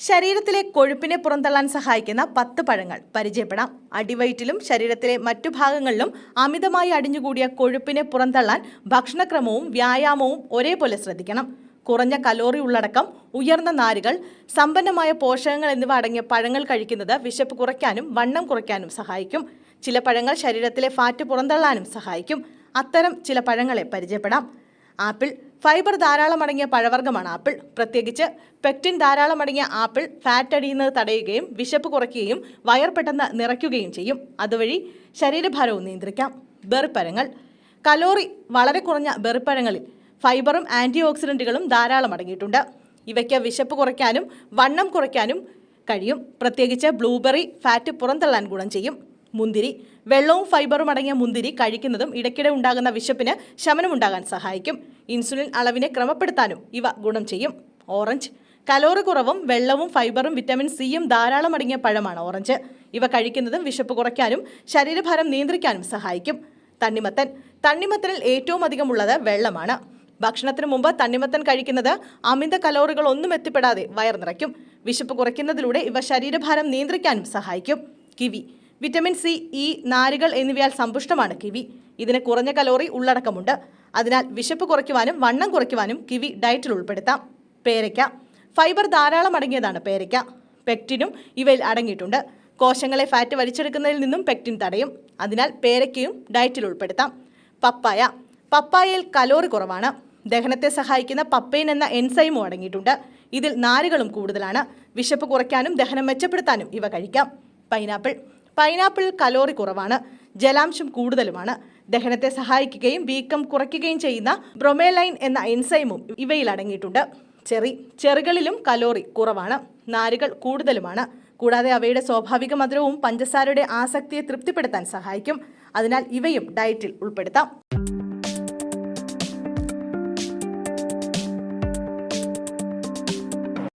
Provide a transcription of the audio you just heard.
ശരീരത്തിലെ കൊഴുപ്പിനെ പുറന്തള്ളാൻ സഹായിക്കുന്ന പത്ത് പഴങ്ങൾ. പരിചയപ്പെടാം. അടിവയറ്റിലും ശരീരത്തിലെ മറ്റു ഭാഗങ്ങളിലും അമിതമായി അടിഞ്ഞുകൂടിയ കൊഴുപ്പിനെ പുറന്തള്ളാൻ ഭക്ഷണക്രമവും വ്യായാമവും ഒരേപോലെ ശ്രദ്ധിക്കണം. കുറഞ്ഞ കലോറി ഉള്ളടക്കം ഉയർന്ന നാരുകൾ സമ്പന്നമായ പോഷകങ്ങൾ എന്നിവ അടങ്ങിയ പഴങ്ങൾ കഴിക്കുന്നത് വിശപ്പ് കുറയ്ക്കാനും വണ്ണം കുറയ്ക്കാനും സഹായിക്കും. ചില പഴങ്ങൾ ശരീരത്തിലെ ഫാറ്റ് പുറന്തള്ളാനും സഹായിക്കും. അത്തരം ചില പഴങ്ങളെ പരിചയപ്പെടാം. ആപ്പിൾ ഫൈബർ ധാരാളം അടങ്ങിയ പഴവർഗമാണ് ആപ്പിൾ. പ്രത്യേകിച്ച് പെക്റ്റിൻ ധാരാളം അടങ്ങിയ ആപ്പിൾ ഫാറ്റ് അടിയുന്നത് തടയുകയും വിശപ്പ് കുറയ്ക്കുകയും വയർ പെട്ടെന്ന് നിറയ്ക്കുകയും ചെയ്യും. അതുവഴി ശരീരഭാരവും നിയന്ത്രിക്കാം. ബെറിപ്പഴങ്ങൾ കലോറി വളരെ കുറഞ്ഞ ബെറിപ്പഴങ്ങളിൽ ഫൈബറും ആന്റി ഓക്സിഡന്റുകളും ധാരാളം അടങ്ങിയിട്ടുണ്ട്. ഇവയ്ക്ക് വിശപ്പ് കുറയ്ക്കാനും വണ്ണം കുറയ്ക്കാനും കഴിയും. പ്രത്യേകിച്ച് ബ്ലൂബെറി ഫാറ്റ് പുറന്തള്ളാൻ ഗുണം ചെയ്യും. മുന്തിരി വെള്ളവും ഫൈബറും അടങ്ങിയ മുന്തിരി കഴിക്കുന്നതും ഇടയ്ക്കിടെ ഉണ്ടാകുന്ന വിശപ്പിന് ശമനമുണ്ടാകാൻ സഹായിക്കും. ഇൻസുലിൻ അളവിനെ ക്രമപ്പെടുത്താനും ഇവ ഗുണം ചെയ്യും. ഓറഞ്ച് കലോറി കുറവും വെള്ളവും ഫൈബറും വിറ്റമിൻ സിയും ധാരാളം അടങ്ങിയ പഴമാണ് ഓറഞ്ച്. ഇവ കഴിക്കുന്നതും വിശപ്പ് കുറയ്ക്കാനും ശരീരഭാരം നിയന്ത്രിക്കാനും സഹായിക്കും. തണ്ണിമത്തൻ തണ്ണിമത്തനിൽ ഏറ്റവും അധികം ഉള്ളത് വെള്ളമാണ്. ഭക്ഷണത്തിന് മുമ്പ് തണ്ണിമത്തൻ കഴിക്കുന്നത് അമിത കലോറികൾ ഒന്നും എത്തിപ്പെടാതെ വയർ നിറയ്ക്കും. വിശപ്പ് കുറയ്ക്കുന്നതിലൂടെ ഇവ ശരീരഭാരം നിയന്ത്രിക്കാനും സഹായിക്കും. കിവി വിറ്റമിൻ സി ഇ നാരുകൾ എന്നിവയാൽ സമ്പുഷ്ടമാണ് കിവി. ഇതിന് കുറഞ്ഞ കലോറി ഉള്ളടക്കമുണ്ട്. അതിനാൽ വിശപ്പ് കുറയ്ക്കുവാനും വണ്ണം കുറയ്ക്കുവാനും കിവി ഡയറ്റിൽ ഉൾപ്പെടുത്താം. പേരയ്ക്ക. ഫൈബർ ധാരാളം അടങ്ങിയതാണ് പേരയ്ക്ക. പെക്റ്റിനും ഇവയിൽ അടങ്ങിയിട്ടുണ്ട്. കോശങ്ങളെ ഫാറ്റ് വലിച്ചെടുക്കുന്നതിൽ നിന്നും പെക്റ്റിൻ തടയും. അതിനാൽ പേരയ്ക്കയും ഡയറ്റിൽ ഉൾപ്പെടുത്താം. പപ്പായ. പപ്പായയിൽ കലോറി കുറവാണ്. ദഹനത്തെ സഹായിക്കുന്ന പപ്പൈൻ എന്ന എൻസൈമും അടങ്ങിയിട്ടുണ്ട്. ഇതിൽ നാരുകളും കൂടുതലാണ്. വിശപ്പ് കുറയ്ക്കാനും ദഹനം മെച്ചപ്പെടുത്താനും ഇവ കഴിക്കാം. പൈനാപ്പിൾ. പൈനാപ്പിൾ കലോറി കുറവാണ് ജലാംശം കൂടുതലുമാണ്. ദഹനത്തെ സഹായിക്കുകയും വീക്കം കുറയ്ക്കുകയും ചെയ്യുന്ന ബ്രൊമേലൈൻ എന്ന എൻസൈമും ഇവയിൽ അടങ്ങിയിട്ടുണ്ട്. ചെറി ചെറുകളിലും കലോറി കുറവാണ് നാരുകൾ കൂടുതലുമാണ്. കൂടാതെ അവയുടെ സ്വാഭാവിക മധുരവും പഞ്ചസാരയുടെ ആസക്തിയെ തൃപ്തിപ്പെടുത്താൻ സഹായിക്കും. അതിനാൽ ഇവയും ഡയറ്റിൽ ഉൾപ്പെടുത്താം.